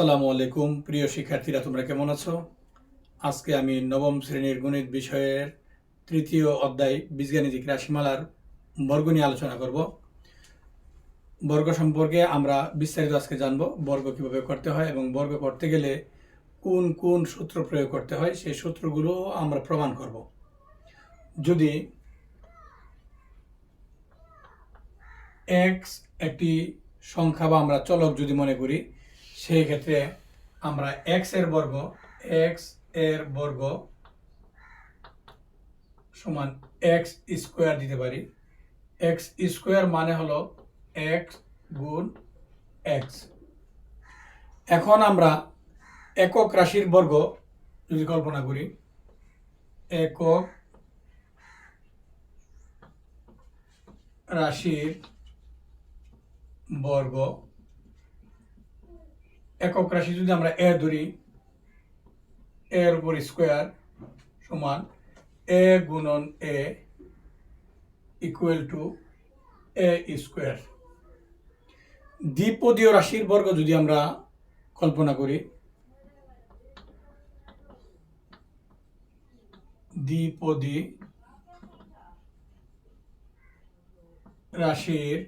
আসসালামু আলাইকুম, প্রিয় শিক্ষার্থীরা, তোমরা কেমন আছো? আজকে আমি নবম শ্রেণির গণিত বিষয়ের তৃতীয় অধ্যায় বীজগাণিতিক রাশিমালার বর্গ নিয়ে আলোচনা করব। বর্গ সম্পর্কে আমরা বিস্তারিত আজকে জানব, বর্গ কীভাবে করতে হয় এবং বর্গ করতে গেলে কোন কোন সূত্র প্রয়োগ করতে হয়, সেই সূত্রগুলো আমরা প্রমাণ করব। যদি এক্স একটি সংখ্যা বা আমরা চলক যদি মনে করি সেই ক্ষেত্রে আমরা এক্সের বর্গ এক্সের বর্গ সমান এক্স স্কোয়ার দিতে পারি। এক্স স্কোয়ার মানে হলো এক্স গুণ এক্স এখন আমরা একক রাশির বর্গ যদি কল্পনা করি, একক রাশির বর্গ একক রাশি যদি আমরা এ ধরি, এর উপর স্কোয়ার সমান এ গুণন A equal to A square. দ্বিপদীয় রাশির বর্গ যদি আমরা কল্পনা করি, দ্বিপদী রাশির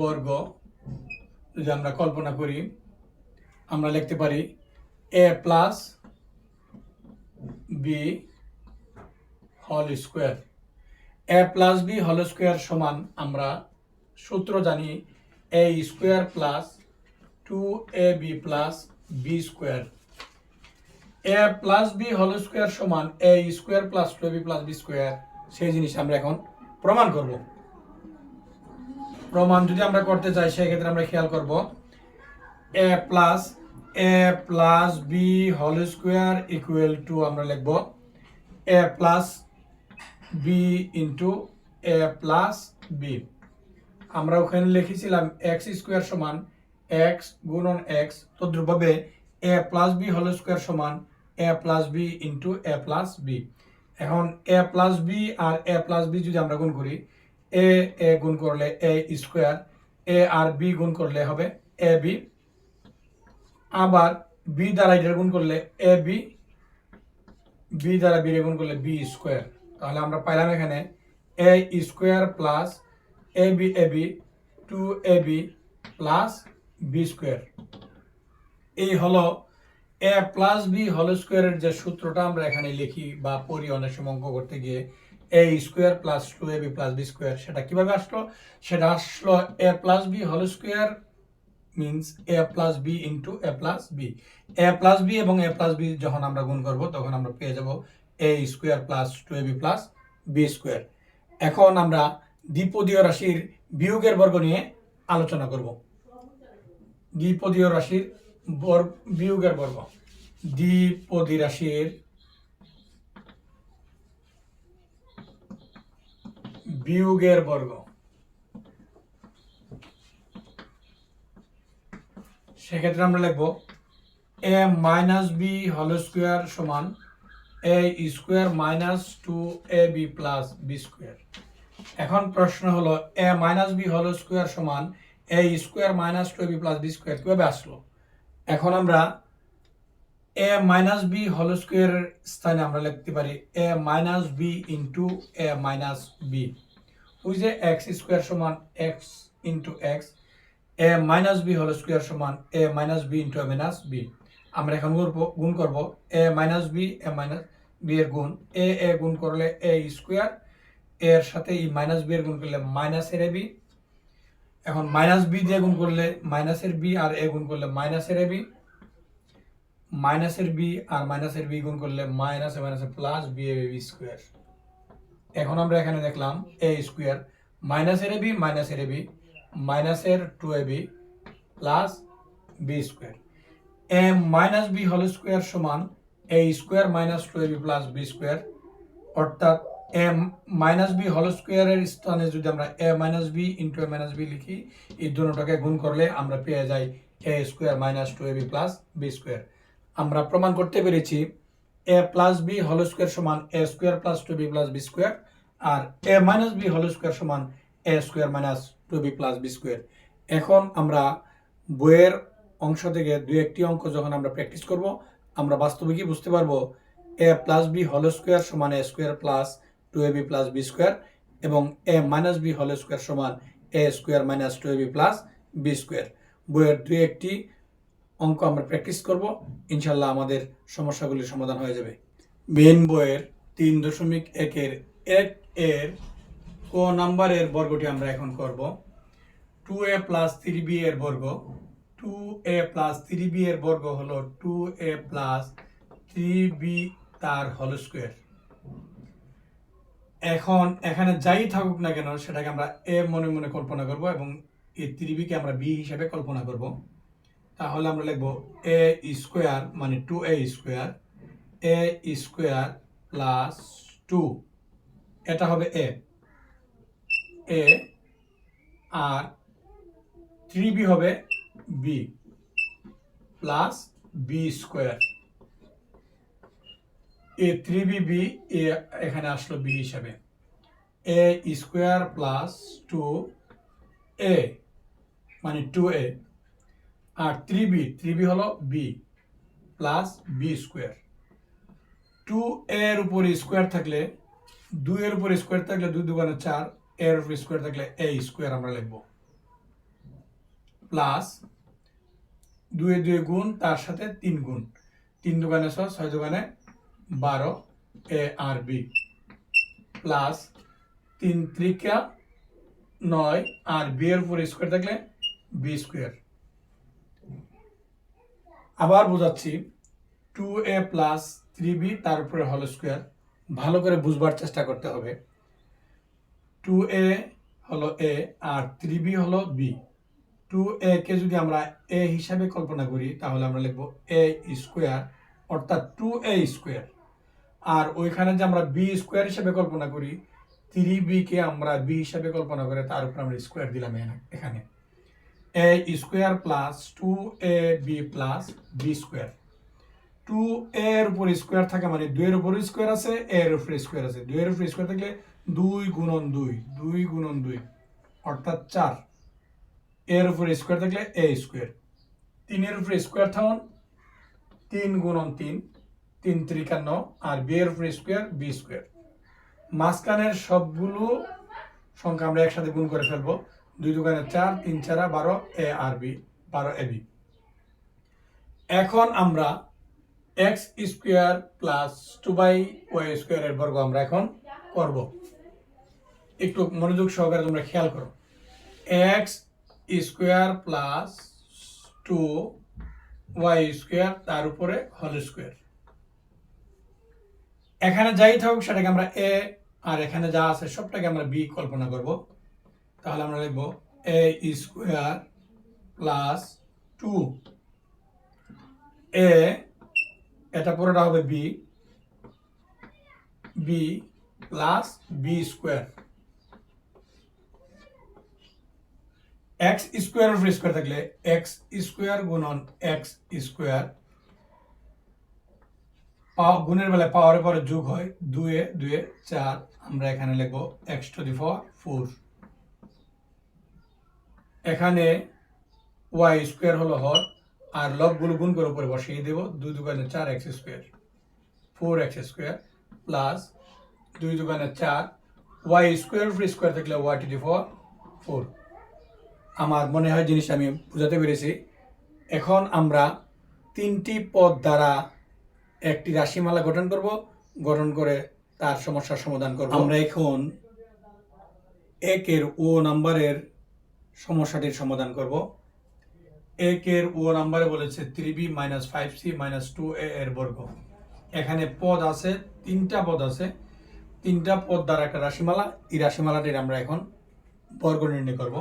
বর্গ যদি আমরা কল্পনা করি, আমরা লিখতে পারি A plus B whole square A plus B whole square সমান আমরা সূত্র জানি A square plus two A B plus B square A plus B whole square সমান A square plus two B plus B square সেই জিনিস আমরা এখন প্রমাণ করব। প্রমাণ যদি আমরা করতে চাই, সেক্ষেত্রে আমরা খেয়াল করব A plus A plus B whole square equal to আমরা লিখব A plus B into A plus B আমরা ওখানে লিখেছিলাম এক্স স্কোয়ার সমান এক্স গুণন X তদ্রুপভাবে A plus B whole square সমান A plus B into A plus B এখন A plus B আর এ প্লাস বি যদি আমরা গুণ করি এ এ গুণ করলে এ স্কোয়ার এ আর বি গুণ করলে হবে এ বি আবার বি দ্বারা এটা গুণ করলে এ বি বি দ্বারা বি গুণ করলে বি স্কোয়ার তাহলে আমরা পাইলাম এখানে A square plus A B A B two A B plus B square এই হলো এ প্লাস বি হোল স্কোয়ারের যে সূত্রটা আমরা এখানে লিখি বা পড়ি অনেক সময় অঙ্ক করতে গিয়ে। A square plus two A B plus B square সেটা কীভাবে আসলো? সেটা আসলো A plus B whole square means A plus B into A plus B A plus B এবং এ প্লাস বি যখন আমরা গুণ করব, তখন আমরা পেয়ে যাব A square plus two A B plus B square এখন আমরা দ্বিপদীয় রাশির বিয়োগের বর্গ নিয়ে আলোচনা করব। দ্বিপদীয় রাশির বর্গ বিয়োগের বর্গ। দ্বিপদী রাশির বিয়োগের বর্গ। সেক্ষেত্রে আমরা লিখব A minus B whole square সমান A square minus two A B plus B square এখন প্রশ্ন হলো A minus B whole square সমান A square minus two A B plus B square কীভাবে আসলো? এখন আমরা এ মাইনাস বি হল স্কোয়ারের স্থানে আমরা লিখতে পারি A minus B into A minus B ওই যে এক্স স্কোয়ার সমান X into X, A minus B whole square সমান A minus B into A minus B. আমরা এখন গুণ করব, A minus B, A minus B এর গুণ। এ এ গুণ করলে এ স্কোয়ার, এর সাথে এই মাইনাস বি এর গুণ করলে মাইনাসের এ বি। এখন মাইনাস বি দিয়ে গুণ করলে মাইনাসের বি আর এ গুণ করলে মাইনাসের এ বি। মাইনাসের বি আর মাইনাসের বি গুণ করলে মাইনাস মাইনাসে plus B A B square. এখন আমরা এখানে দেখলাম এ স্কোয়ার মাইনাসের এ বি মাইনাসের এ বি মাইনাসের two A B plus B square A minus B whole square সমান A square minus two A B plus B square অর্থাৎ A minus B whole স্কোয়ারের স্থানে যদি আমরা A minus B into A minus B লিখি, এই দুটোটাকে গুণ করলে আমরা পেয়ে যাই A square minus two A B plus B square আমরা প্রমাণ করতে পেরেছি A plus B whole square সমান A square plus two B plus B square R A minus B whole square সমান A square minus two B plus B square. এখন আমরা বইয়ের অংশ থেকে দু একটি অঙ্ক যখন আমরা প্র্যাকটিস করব, আমরা বাস্তবিকই বুঝতে পারব A plus B whole square সমান A square plus two A B plus B square এবং A minus B whole square সমান A square minus two A B plus B square. বইয়ের দু একটি অঙ্ক আমরা প্র্যাকটিস করব। ইনশাল্লাহ আমাদের সমস্যাগুলির সমাধান হয়ে যাবে। মেন বইয়ের তিন দশমিক একের এক এর ক নাম্বারের বর্গটি আমরা এখন করব। Two A plus three B এর বর্গ। Two A plus three B এর বর্গ হলো two A plus three B তার হল স্কোয়ার এখন এখানে যাই থাকুক না কেন, সেটাকে আমরা এ মনে মনে কল্পনা করব এবং এই ত্রিবিকে আমরা বি হিসাবে কল্পনা করব। তাহলে আমরা লিখব এ স্কোয়ার মানে two A square A square plus two এটা হবে এ এ আর থ্রি বি হবে B plus B square A three B B A এখানে আসলো বি হিসাবে। A square plus two A মানে টু এ আর থ্রি বি থ্রি বি হলো B plus B square two এর উপর স্কোয়ার থাকলে, দুই এর উপর স্কোয়ার থাকলে দুই দুগুণে চার এর উপর স্কোয়ার থাকলে এ স্কোয়ার আমরা লিখব। প্লাস দুয়ে দুয়ে গুণ তার সাথে তিন গুণ। তিন দোকানে ছয় ছয় দোকানে বারো এ আর বি প্লাস তিন ত্রিকা নয় আর বি এর উপর স্কোয়ার থাকলে বি স্কোয়ার আবার বোঝাচ্ছি two A plus three B তার উপরে হল স্কোয়ার ভালো করে বুঝবার চেষ্টা করতে হবে। টু এ হলো এ আর থ্রি বি হলো বি টু এ কে যদি আমরা এ হিসাবে কল্পনা করি, তাহলে আমরা লিখব এ স্কোয়ার অর্থাৎ টু এ স্কোয়ার আর ওইখানে যে আমরা বি স্কোয়ার হিসাবে কল্পনা করি থ্রি বি কে আমরা বি হিসাবে কল্পনা করে তার উপর আমরা স্কোয়ার দিলাম এখানে। A square plus two A B plus B square two এর উপর স্কোয়ার থাকে মানে দুইয়ের উপর স্কোয়ার আছে এর উপর স্কোয়ার আছে। দুইয়ের উপর স্কোয়ার থাকলে দুই গুণন দুই দুই গুণন দুই, অর্থাৎ চার। এর উপর স্কোয়ার থাকলে এ স্কোয়ার তিনের উপর স্কোয়ার থাকুন, তিন গুণন তিন তিন ত্রিকান্ন, আর বি এর উপর স্কোয়ার বি স্কোয়ার মাঝখানের সবগুলো সংখ্যা আমরা একসাথে গুণ করে ফেলব। দুই দোকানে চার, তিন চারা বারো এ আর বি, বারো এ বি। এখন আমরা X square plus two by Y স্কোয়ারের বর্গ আমরা এখন করব। একটু মনোযোগ সহকারে তোমরা খেয়াল করো। X square plus two Y square তার উপরে হল স্কোয়ার। এখানে যাই থাকুক, সেটাকে আমরা এ আর এখানে যা আছে সবটাকে আমরা বি কল্পনা করব। তাহলে আমরা লিখব A square plus two A এটা পুরোটা হবে B B plus B square X square উপর স্কোয়ার থাকলে এক্স স্কোয়ার গুণন এক্স স্কোয়ার গুণের বেলায় পাওয়ারের পরে যোগ হয় দুয়ে দুয়ে, চার। আমরা এখানে লিখব X to the power four এখানে ওয়াই স্কোয়ার হলো হর, আর লবগুলো গুণ করে উপরে বসিয়ে দেব। দুই দোকানে চার X square four X square plus দুই দোকানে চার ওয়াই স্কোয়ার উপরে স্কোয়ার থাকলে ওয়াই টু পাওয়ার ফোর আমার মনে হয় জিনিস আমি বুঝাতে পেরেছি। এখন আমরা তিনটি পদ দ্বারা একটি রাশিমালা গঠন করব, গঠন করে তার সমস্যার সমাধান করব। আমরা এখন একের ও নাম্বারের সমস্যাটির সমাধান করব। একের ও নাম্বারে বলেছে three B minus five C minus two A এর বর্গ। এখানে পদ আছে, তিনটা পদ আছে। তিনটা পদ দ্বারা একটা রাশিমালা, এই রাশিমালাটির আমরা এখন বর্গ নির্ণয় করব।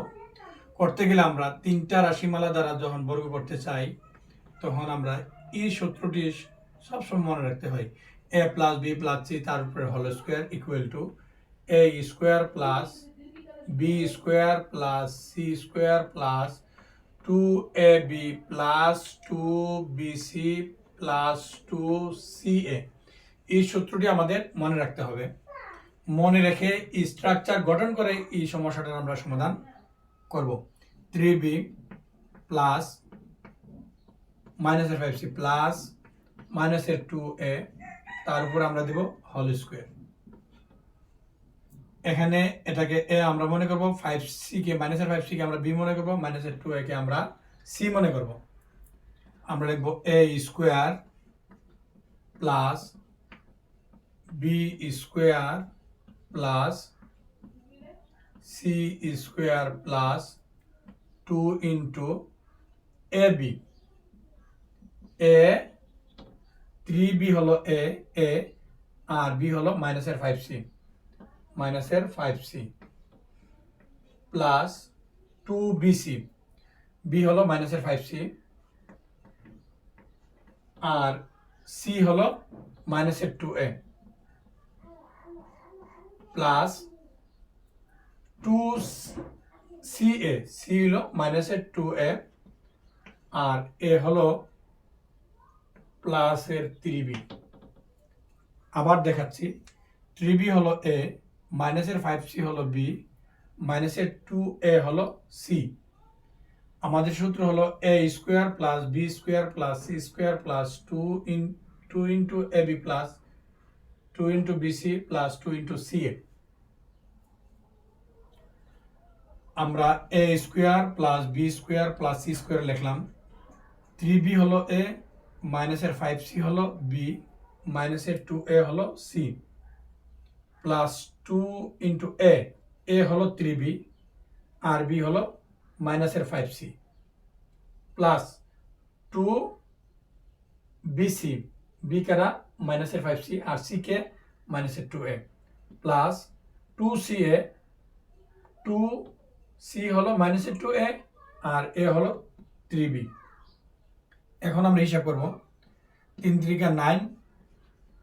করতে গেলে আমরা তিনটা রাশিমালা দ্বারা যখন বর্গ করতে চাই, তখন আমরা এই সূত্রটি সবসময় মনে রাখতে হয় A plus B plus C তার উপরে হল square equal to A square plus B square plus C square plus two A B plus two B C plus two C A এই সূত্রটি আমাদের মনে রাখতে হবে। মনে রেখে স্ট্রাকচার গঠন করে এই সমস্যাটার আমরা সমাধান করব। থ্রি বি প্লাস মাইনাসের ফাইভ সি প্লাস মাইনাসের টু এ তার উপর আমরা দেব হোল স্কোয়ার এখানে এটাকে এ আমরা মনে করব ফাইভ সি কে মাইনাসের ফাইভ সি কে আমরা বি মনে করব মাইনাসের টু এ কে আমরা সি মনে করব। আমরা লিখব A square plus B square plus C square plus two into A B A three B হলো এ এ আর বি হলো মাইনাসের ফাইভ সি মাইনাসের five C plus two B C B হলো মাইনাসের ফাইভ সি আর সি হলো মাইনাসের two A plus two C A C হলো মাইনাসের টু এ আর এ হলো প্লাসের ত্রিবি আবার দেখাচ্ছি। ত্রিবি হলো এ মাইনাসের ফাইভ সি হলো বি মাইনাসের টু এ হলো সি আমাদের সূত্র হলো A square plus B square plus C square plus two in two into A B plus two into B C plus two into C A আমরা A square plus B square plus C square লিখলাম। Three B হলো A মাইনাসের five C হলো B মাইনাসের two A হলো C plus two into A A হলো three B আর B হলো মাইনাসের five C plus two B C B কারা মাইনাসের ফাইভ সি আর সি কে মাইনাসের two A plus two C A two C হলো মাইনাসের টু এ আর এ হলো থ্রি বি এখন আমরা হিসাব করব। তিন ত্রিকা নাইন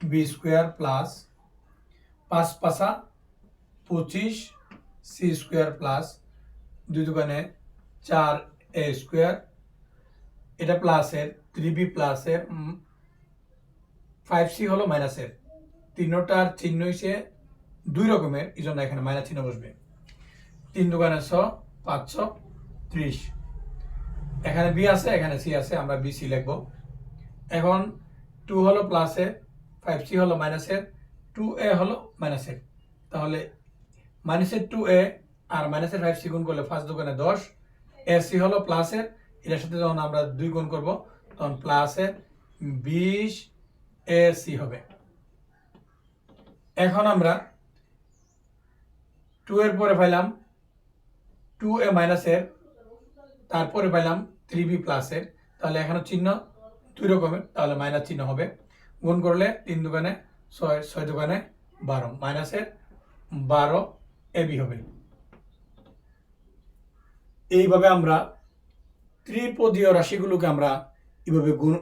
বি স্কোয়ার প্লাস পাঁচ পাঁচা, পঁচিশ সি স্কোয়ার প্লাস দুই দোকানে চার এ স্কোয়ার এটা প্লাসের থ্রি বি প্লাসের ফাইভ সি হলো মাইনাসের তিনটার চিহ্ন হিসে দুই রকমের এই জন্য এখানে মাইনাস চিহ্ন বসবে। তিন দোকানে ছ পাঁচশো ত্রিশ। এখানে বি আছে, এখানে সি আছে, আমরা বি সি লিখব। এখন টু হলো প্লাসের ফাইভ সি হলো মাইনাসের টু এ হলো মাইনাসের তাহলে মাইনাসের টু এ আর মাইনাসের ফাইভ সি গুণ করলে ফার্স্ট দোকানে দশ। এ সি হলো প্লাসের এটার সাথে যখন আমরা দুই গুণ করব, তখন প্লাসের বিশ এ সি হবে। এখন আমরা টু এর পরে পাইলাম টু এ মাইনাসের তারপরে পাইলাম থ্রি বি প্লাসের তাহলে এখানে চিহ্ন দুই রকমের, তাহলে মাইনাস চিহ্ন হবে। গুণ করলে তিন দোকানে ছয় ছয় দোকানে বারো, মাইনাসের বারো এবি হবে। এইভাবে আমরা ত্রিপদীয় রাশিগুলোকে আমরা এইভাবে গুণ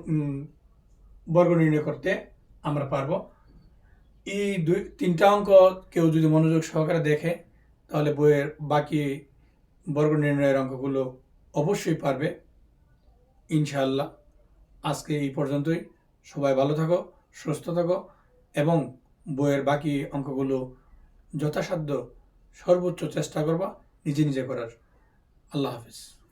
বর্গ নির্ণয় করতে আমরা পারব। এই দুই, তিনটা অঙ্ক কেউ যদি মনোযোগ সহকারে দেখে, তাহলে বইয়ের বাকি বর্গ নির্ণয়ের অঙ্কগুলো অবশ্যই পারবে। ইনশাআল্লাহ। আজকে এই পর্যন্তই। সবাই ভালো থাকো, সুস্থ থাকো। এবং বইয়ের বাকি অঙ্কগুলো যথাসাধ্য সর্বোচ্চ চেষ্টা করবা নিজে নিজে করার। আল্লাহ হাফিজ।